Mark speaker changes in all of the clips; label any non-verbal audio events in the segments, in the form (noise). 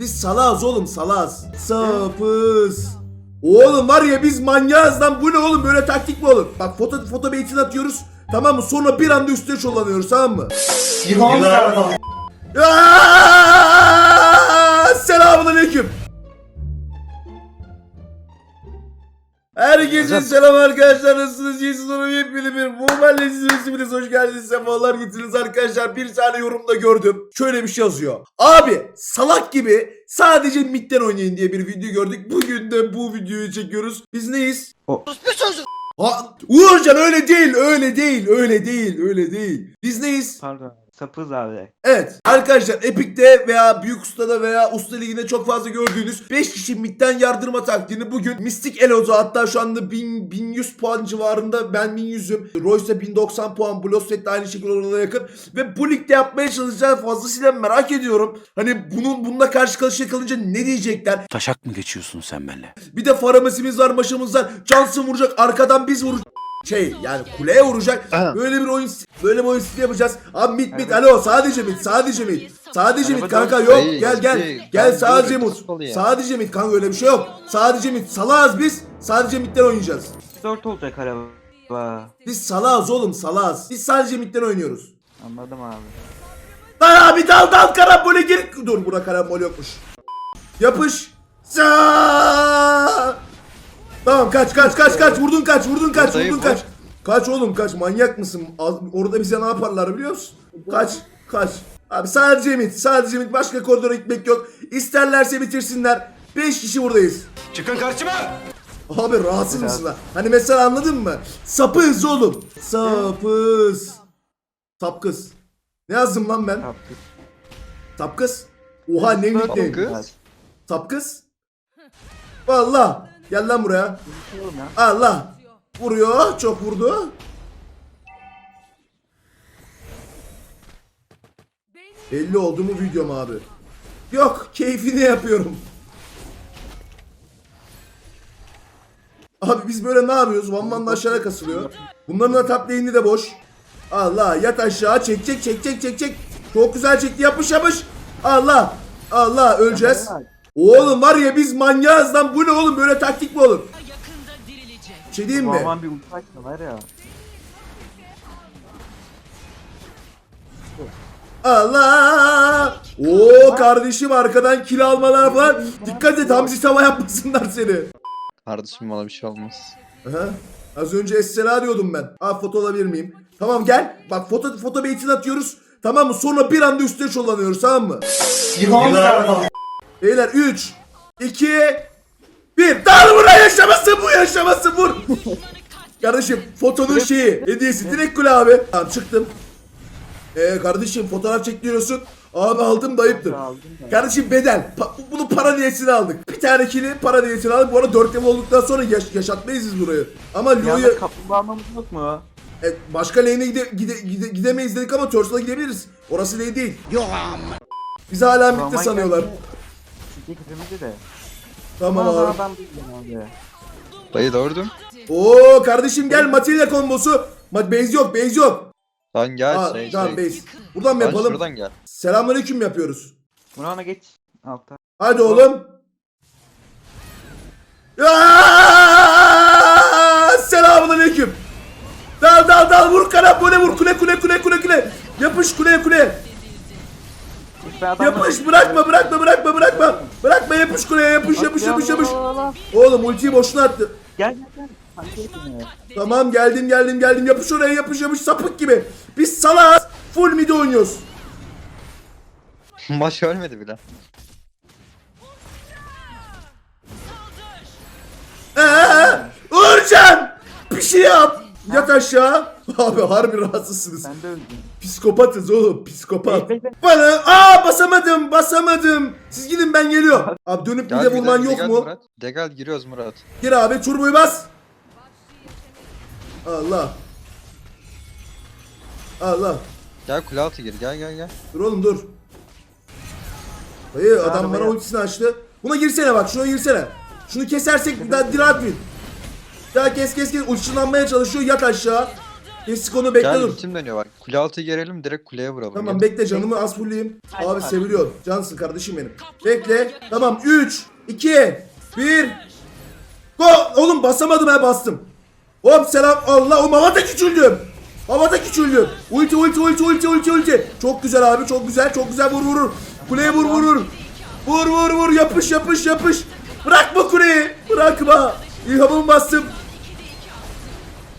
Speaker 1: Biz salaz oğlum salaz. Sapız. Oğlum var ya biz manyağız lan bu ne oğlum böyle taktik mi olur? Bak foto foto beytini atıyoruz tamam mı? Sonra bir anda üstüne çullanıyoruz tamam mı? Aaaa! Selamun aleyküm. Herkese selam arkadaşlar nasılsınız? İyisiniz umarım yepyeni bir Mobile hepiniz hoş geldiniz sefalar getirdiniz arkadaşlar bir tane yorumda gördüm şöyle bir şey yazıyor Abi salak gibi sadece midden oynayın diye bir video gördük bugün de bu videoyu çekiyoruz Biz neyiz? Ha, Uğurcan öyle değil öyle değil öyle değil öyle değil Biz neyiz?
Speaker 2: Pardon. Sapız abi.
Speaker 1: Evet arkadaşlar Epic'te veya Büyük Usta'da veya Usta Ligi'nde çok fazla gördüğünüz 5 kişi midden yardırma taktiğini bugün Mystic Elo'da hatta şu anda 1000, 1100 puan civarında ben 1100'üm. Royce 1090 puan, Bloodset de aynı şekilde oralara yakın. Ve bu ligde yapmaya çalışacağız fazlasıyla merak ediyorum. Hani bunun bununla karşı karşıya kalınca ne diyecekler?
Speaker 3: Taşak mı geçiyorsun sen benimle?
Speaker 1: Bir de faramasimiz var maşımız var. Johnson vuracak arkadan biz vuracak. Şey yani kuleye vuracak. Böyle bir oyun böyle bir oyun stili yapacağız. Abi mit mit alo sadece mit sadece mit. Sadece mit kanka yok gel gel.
Speaker 4: şey,
Speaker 1: Gel sadece
Speaker 4: ya.
Speaker 1: Sadece mit kanka öyle bir şey yok. Sadece mit. Salağız biz. Sadece mitten oynayacağız.
Speaker 2: 4 olacak araba.
Speaker 1: Biz salağız oğlum salağız. Biz sadece mitten oynuyoruz.
Speaker 2: Anladım abi.
Speaker 1: Lan abi dal dal karambole gir. Dur bura karambol yokmuş. Yapış. Sa. Tamam kaç kaç kaç kaç vurdun kaç vurdun kaç vurdun kaç. Kaç oğlum kaç manyak mısın? Orada bize ne yaparlar biliyor musun? Kaç kaç. Abi sadece mit sadece mit başka koridora gitmek yok. İsterlerse bitirsinler. 5 kişi buradayız.
Speaker 3: Çıkın karşıma!
Speaker 1: Abi rahatsız mısın lan? Hani mesela anladın mı? Sapız oğlum. Sapız. Sapkız. Ne yazdım lan ben? Sapkız. Oha ne
Speaker 4: Sapkız.
Speaker 1: nickname. Sapkız. Valla. Gel lan buraya. Allah. Vuruyor. Çok vurdu. Belli oldu mu videom abi? Yok. Keyfini yapıyorum. Abi biz böyle ne yapıyoruz? Van Van'la aşağıya kasılıyor. Bunların da top de boş. Allah yat aşağı çek çek çek çek çek çek. Çok güzel çekti yapış yapış. Allah. Allah öleceğiz. Oğlum var ya biz manyağız lan bu ne oğlum böyle taktik mi olur? Bir şey diyeyim mi?
Speaker 2: Aman bir uçak da var ya.
Speaker 1: Allah! Oo kardeşim arkadan kill almalar falan. Dikkat et Hamzi tava yapmasınlar seni.
Speaker 4: Kardeşim bana bir şey olmaz.
Speaker 1: Aha. Az önce Essela diyordum ben. Aa foto alabilir miyim? Tamam gel. Bak foto foto beytini atıyoruz. Tamam mı? Sonra bir anda üstüne çullanıyoruz tamam mı? Beyler 3 2 1 Dağıl buraya yaşaması bu yaşaması vur. (laughs) kardeşim fotonun şeyi hediyesi direkt kule abi. Tamam çıktım. Ee kardeşim fotoğraf çektiriyorsun. Abi aldım da ayıptır. Kardeşim bedel. Pa- bunu para niyetine aldık. Bir tane kili para niyetine aldık. Bu arada 4 level olduktan sonra yaş- yaşatmayız biz burayı. Ama Leo'yu
Speaker 2: Yanda kaplumbağa almamız yok mu?
Speaker 1: e, başka lane'e gide, gide, gide- gidemeyiz dedik ama Turtle'a gidebiliriz. Orası lane değil. Yok Bizi hala
Speaker 2: Roman
Speaker 1: sanıyorlar.
Speaker 2: Hepimizi de.
Speaker 1: Tamam
Speaker 2: Aman
Speaker 1: abi.
Speaker 2: adam değil abi.
Speaker 4: Dayı doğurdum.
Speaker 1: Oo kardeşim gel Matilda kombosu. Ma base yok base yok.
Speaker 4: Lan gel
Speaker 1: Aa,
Speaker 4: şey
Speaker 1: tamam
Speaker 4: şey.
Speaker 1: base. Buradan mı
Speaker 4: Lan
Speaker 1: yapalım?
Speaker 4: şuradan gel.
Speaker 1: Selamünaleyküm yapıyoruz.
Speaker 2: Buna geç. Altta.
Speaker 1: Hadi oğlum. Aaaa! Selamünaleyküm. Dal dal dal vur karambole vur kule kule kule kule kule. Yapış kuleye kule.
Speaker 2: İşte adam
Speaker 1: Yapış bırakma bırakma bırakma bırakma. Bırakma yapış kuleye yapış yapış yapış yapış. Oğlum ultiyi boşuna attı.
Speaker 2: Gel gel gel.
Speaker 1: Tamam geldim geldim geldim yapış oraya yapış yapış sapık gibi. Biz salaz full mid oynuyoruz. (laughs)
Speaker 4: Maç ölmedi bile.
Speaker 1: Eee Uğurcan bir şey yap. Yat aşağı. Abi harbi rahatsızsınız.
Speaker 2: Ben de öldüm.
Speaker 1: Psikopatız oğlum psikopat.
Speaker 2: Bek, bek, bek.
Speaker 1: Bana aa basamadım basamadım. Siz gidin ben geliyorum. Abi dönüp bir
Speaker 4: bir
Speaker 1: vurman yok mu?
Speaker 4: Murat. De gel giriyoruz Murat.
Speaker 1: Gir abi turboyu bas. Allah. Allah.
Speaker 4: Gel kule altı gir gel gel gel.
Speaker 1: Dur oğlum dur. Dayı adam
Speaker 2: arabaya-
Speaker 1: bana ultisini açtı. Buna girsene bak şuna girsene. Şunu kesersek bir daha dirat win. Daha kes kes kes uçlanmaya çalışıyor yat aşağı. Kestik onu bekle
Speaker 4: Gel
Speaker 1: dur.
Speaker 4: ultim dönüyor bak. Kule altı girelim direkt kuleye vuralım.
Speaker 1: Tamam
Speaker 4: Gel.
Speaker 1: bekle canımı az fullleyeyim.
Speaker 2: Hadi
Speaker 1: Abi seviliyorum. Cansın kardeşim benim. Bekle. Tamam 3, 2, 1. Go! Oğlum basamadım ha bastım. Hop selam. Allah o havada küçüldüm. Havada küçüldüm. Ulti ulti ulti ulti ulti ulti. Çok güzel abi çok güzel çok güzel vur vurur. Kuleye vur vurur. Vur vur vur yapış yapış yapış. Bırakma kuleyi. Bırakma. İlhamımı bastım.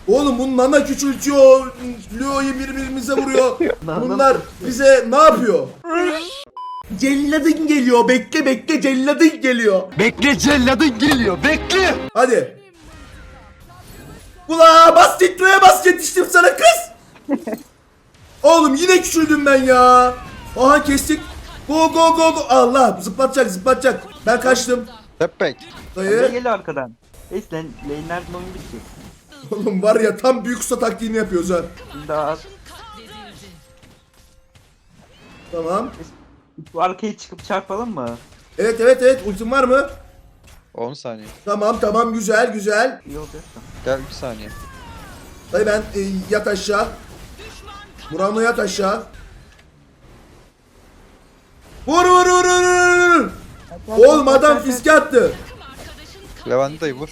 Speaker 1: Oğlum bu nana küçültüyor. Leo'yu birbirimize vuruyor. (laughs) Bunlar bize ne yapıyor? Celladın geliyor. Bekle bekle celladın geliyor.
Speaker 3: Bekle celladın geliyor bekle.
Speaker 1: Hadi. Ula bas titroya bas yetiştim sana kız. (laughs) Oğlum yine küçüldüm ben ya. Aha kestik. Go go go go. Allah zıplatacak zıplatacak. Ben kaçtım.
Speaker 4: Back.
Speaker 2: Ne
Speaker 1: Dayı.
Speaker 2: geliyor arkadan? Neyse lan lane'lerden oyun bitti.
Speaker 1: Oğlum var ya tam büyük usta taktiğini yapıyoruz ha.
Speaker 2: Az.
Speaker 1: Tamam.
Speaker 2: Bu arkaya çıkıp çarpalım mı?
Speaker 1: Evet evet evet ultim var mı?
Speaker 4: 10 saniye.
Speaker 1: Tamam tamam güzel güzel.
Speaker 2: İyi olacak da.
Speaker 4: Gel 3 saniye.
Speaker 1: Dayı ben e, yat aşağı. Murano yat aşağı. Vur vur vur vur vur, vur. Oğlum adam fiske attı.
Speaker 4: Levent dayı vur.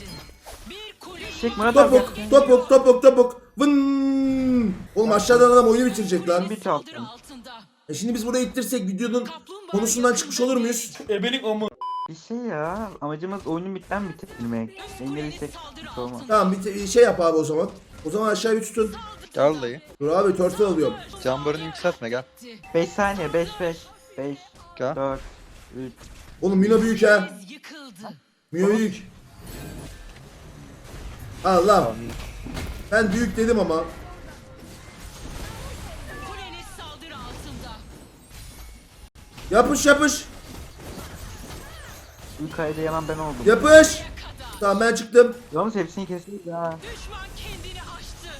Speaker 2: Çek Murat abi.
Speaker 1: Topuk topuk topuk topuk. Vın. Oğlum aşağıdan adam oyunu bitirecek lan.
Speaker 2: Bir.
Speaker 1: E şimdi biz buraya ittirsek videonun konusundan çıkmış olur muyuz?
Speaker 2: Bir şey ya. Amacımız oyunu bitten bitirmek. Engelleysek hiç olmaz.
Speaker 1: Tamam bir şey yap abi o zaman. O zaman aşağıya bir tutun.
Speaker 4: Gel dayı.
Speaker 1: Dur abi turtle alıyorum.
Speaker 4: Cambarını yükseltme gel.
Speaker 2: 5 saniye 5 5 5
Speaker 4: Gel.
Speaker 2: 4 3
Speaker 1: Oğlum Mino büyük ha. Mino büyük. Allah. Ben büyük dedim ama.
Speaker 5: Kuleniz saldırı altında.
Speaker 1: Yapış yapış.
Speaker 2: İlk ayda yanan ben oldum.
Speaker 1: Yapış. Tamam ben çıktım.
Speaker 2: Yalnız hepsini kestik ya.
Speaker 5: Düşman kendini aştı.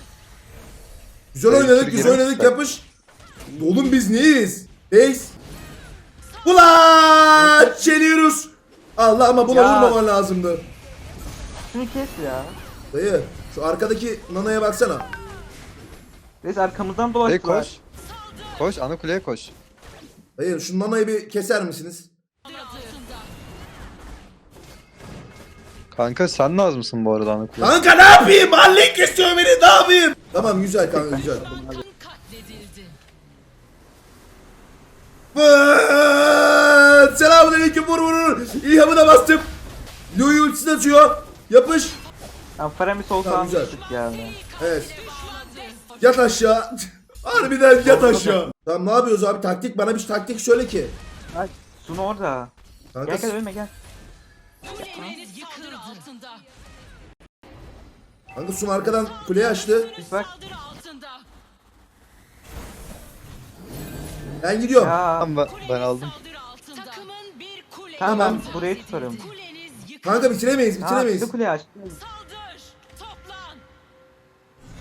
Speaker 1: Güzel
Speaker 4: Evet,
Speaker 1: oynadık,
Speaker 4: Türkiye'nin
Speaker 1: güzel oynadık. Yapış. Oğlum biz neyiz? Base. Ulan! Çeliyoruz. Allah ama buna
Speaker 2: Ya.
Speaker 1: vurmaman lazımdı.
Speaker 2: Şunu kes ya.
Speaker 1: Dayı şu arkadaki nanaya baksana.
Speaker 2: Neyse arkamızdan
Speaker 4: Dayı
Speaker 2: dolaştılar.
Speaker 4: koş. Koş ana kuleye koş.
Speaker 1: Dayı şu nanayı bir keser misiniz?
Speaker 4: Kanka sen lazımsın bu arada ana kuleye.
Speaker 1: Kanka ne yapayım? Mahalle kesiyor beni ne yapayım? Tamam güzel kanka güzel.
Speaker 5: Katledildi.
Speaker 1: Vıııt! Selamünaleyküm vur vur vur. İlhamı da bastım. Louis ultisini atıyor. Yapış.
Speaker 2: Yani Faramis olsa
Speaker 1: Tamam, güzel.
Speaker 2: yani.
Speaker 1: Evet. Yat aşağı. (laughs) Harbiden yat aşağı. Tamam ne yapıyoruz abi? Taktik bana bir taktik söyle ki.
Speaker 2: Ay Sunu orada.
Speaker 1: Kanka
Speaker 2: Gel gel ölme gel.
Speaker 1: Kanka Sun arkadan kuleyi açtı.
Speaker 2: Biz bak.
Speaker 1: Ben gidiyorum.
Speaker 2: Ya.
Speaker 4: Tamam ben, ben aldım.
Speaker 5: Bir.
Speaker 2: Tamam
Speaker 1: Tamam.
Speaker 2: ben burayı tutarım.
Speaker 1: Kanka bitiremeyiz
Speaker 2: Ha
Speaker 1: bitiremeyiz.
Speaker 2: bir kuleyi açtı.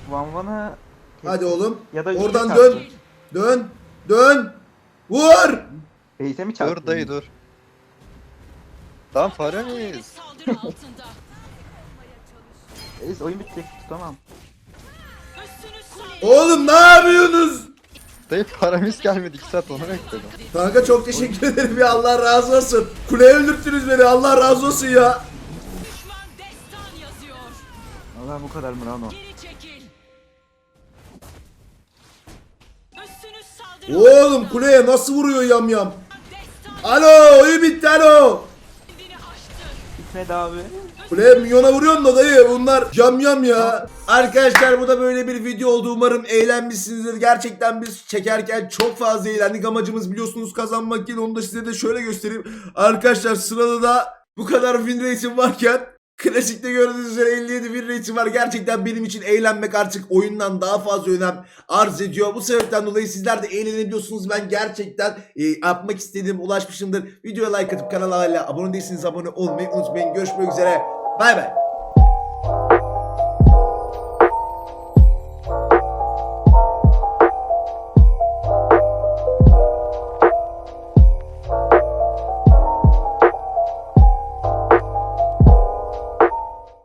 Speaker 2: Van Van'a
Speaker 1: Hadi oğlum.
Speaker 2: Ya da
Speaker 1: Oradan dön. Dön. Dön. Vur.
Speaker 2: Beyse mi çarptın?
Speaker 4: Dur dayı dur. Tamam?
Speaker 5: Saldırı altında.
Speaker 2: Beyse oyun bitecek tutamam.
Speaker 1: Oğlum ne yapıyorsunuz?
Speaker 4: Dayı paramız gelmedi 2 saat onu bekledim.
Speaker 1: Kanka çok teşekkür ederim ya Allah razı olsun. Kuleye öldürttünüz beni Allah razı olsun ya.
Speaker 5: Düşman destan yazıyor.
Speaker 2: Allah bu kadar Murano.
Speaker 5: Geri çekil.
Speaker 1: Oğlum kuleye nasıl vuruyor yam yam? Alo oyun bitti alo.
Speaker 2: Gitmedi abi.
Speaker 1: Kule milyona vuruyorsun da dayı bunlar yam yam ya. Arkadaşlar bu da böyle bir video oldu. Umarım eğlenmişsinizdir. Gerçekten biz çekerken çok fazla eğlendik. Amacımız biliyorsunuz kazanmak değil. Onu da size de şöyle göstereyim. Arkadaşlar sırada da bu kadar win rate'im varken Klasikte gördüğünüz üzere 57 win rate'im var. Gerçekten benim için eğlenmek artık oyundan daha fazla önem arz ediyor. Bu sebepten dolayı sizler de eğlenebiliyorsunuz. Ben gerçekten e, yapmak istediğim ulaşmışımdır. Videoya like atıp kanala hala abone değilseniz abone olmayı unutmayın. Görüşmek üzere. Bay bay.